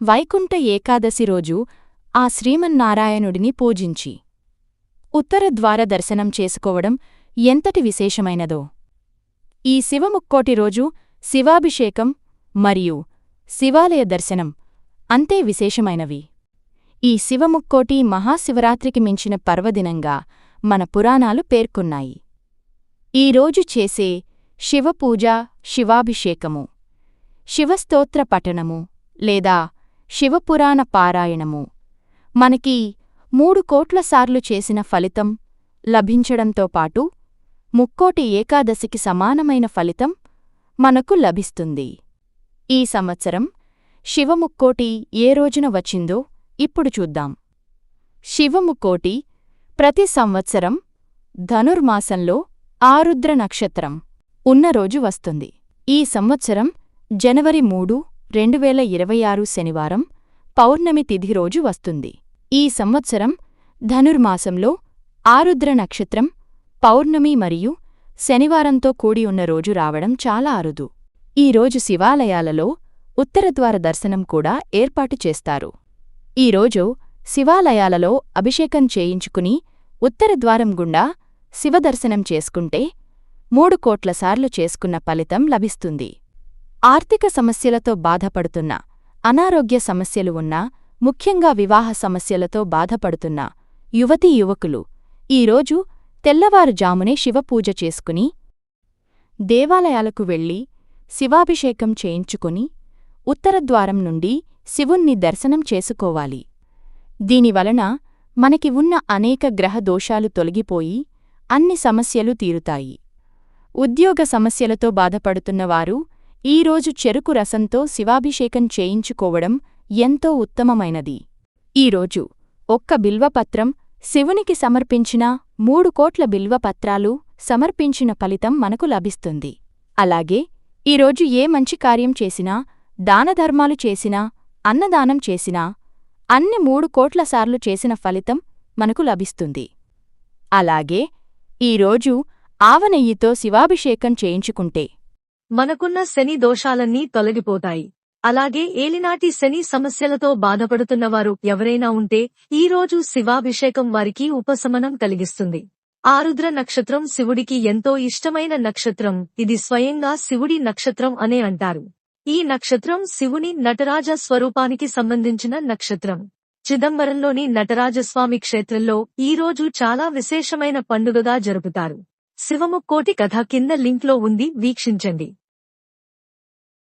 వైకుంఠ ఏకాదశి రోజు ఆ శ్రీమన్నారాయణుడిని పూజించి. ఉత్తర ద్వార దర్శనం చేసుకోవడం ఎంతటి విశేషమైనదో. ఈ శివముక్కోటి రోజు శివాభిషేకం మరియు శివాలయ దర్శనం అంతే విశేషమైనవి. ఈ శివముక్కోటి మహాశివరాత్రికి మించిన పర్వదినంగా మన పురాణాలు పేర్కొన్నాయి. ఈరోజు చేసే శివపూజ శివాభిషేకము శివస్తోత్ర పఠనము లేదా శివపురాణ పారాయణము. మనకి మూడు కోట్ల సార్లు చేసిన ఫలితం లభించడంతో పాటు ముక్కోటి ఏకాదశికి సమానమైన ఫలితం మనకు లభిస్తుంది. ఈ సంవత్సరం శివముక్కోటి ఏ రోజున వచ్చిందో ఇప్పుడు చూద్దాం. శివముక్కోటి ప్రతి సంవత్సరం ధనుర్మాసంలో ఆరుద్ర నక్షత్రం ఉన్న రోజు వస్తుంది. ఈ సంవత్సరం జనవరి మూడు రెండు వేల ఇరవై ఆరు శనివారం పౌర్ణమి తిథి రోజు వస్తుంది. ఈ సంవత్సరం ధనుర్మాసంలో ఆరుద్ర నక్షత్రం పౌర్ణమి మరియు శనివారంతో కూడి ఉన్న రోజు రావడం చాలా అరుదు. ఈ రోజు శివాలయాలలో ఉత్తరద్వార దర్శనం కూడా ఏర్పాటు చేస్తారు. ఈరోజు శివాలయాలలో అభిషేకం చేయించుకుని ఉత్తరద్వారం గుండా శివదర్శనం చేసుకుంటే మూడు కోట్ల సార్లు చేసుకున్న ఫలితం లభిస్తుంది. ఆర్థిక సమస్యలతో బాధపడుతున్న అనారోగ్య సమస్యలు ఉన్నా ముఖ్యంగా వివాహ సమస్యలతో బాధపడుతున్న యువతీ యువకులు ఈరోజు తెల్లవారుజామునే శివపూజ చేసుకుని దేవాలయాలకు వెళ్ళి శివాభిషేకం చేయించుకుని ఉత్తరద్వారం నుండి శివుణ్ణి దర్శనం చేసుకోవాలి. దీనివలన మనకి ఉన్న అనేక గ్రహ దోషాలు తొలగిపోయి అన్ని సమస్యలు తీరుతాయి. ఉద్యోగ సమస్యలతో బాధపడుతున్నవారు ఈరోజు చెరుకు రసంతో శివాభిషేకం చేయించుకోవడం ఎంతో ఉత్తమమైనది. ఈరోజు ఒక్క బిల్వపత్రం శివునికి సమర్పించిన మూడు కోట్ల బిల్వపత్రాలు సమర్పించిన ఫలితం మనకు లభిస్తుంది. అలాగే ఈరోజు ఏ మంచి కార్యం చేసినా దానధర్మాలు చేసినా అన్నదానం చేసినా అన్ని మూడు కోట్ల సార్లు చేసిన ఫలితం మనకు లభిస్తుంది. అలాగే ఈరోజు ఆవనెయ్యితో శివాభిషేకం చేయించుకుంటే మనకున్న శని దోషాలన్నీ తొలగిపోతాయి. అలాగే ఏలినాటి శని సమస్యలతో బాధపడుతున్నవారు ఎవరైనా ఉంటే ఈ రోజు శివాభిషేకం వారికి ఉపశమనం కలిగిస్తుంది. ఆరుద్ర నక్షత్రం శివుడికి ఎంతో ఇష్టమైన నక్షత్రం ఇది స్వయంగా శివుడి నక్షత్రం అనే అంటారు. ఈ నక్షత్రం శివుని నటరాజ స్వరూపానికి సంబంధించిన నక్షత్రం. చిదంబరంలోని నటరాజస్వామి క్షేత్రంలో ఈ రోజు చాలా విశేషమైన పండుగగా జరుపుతారు. శివముక్కోటి కథ కింద లింక్లో ఉంది వీక్షించండి.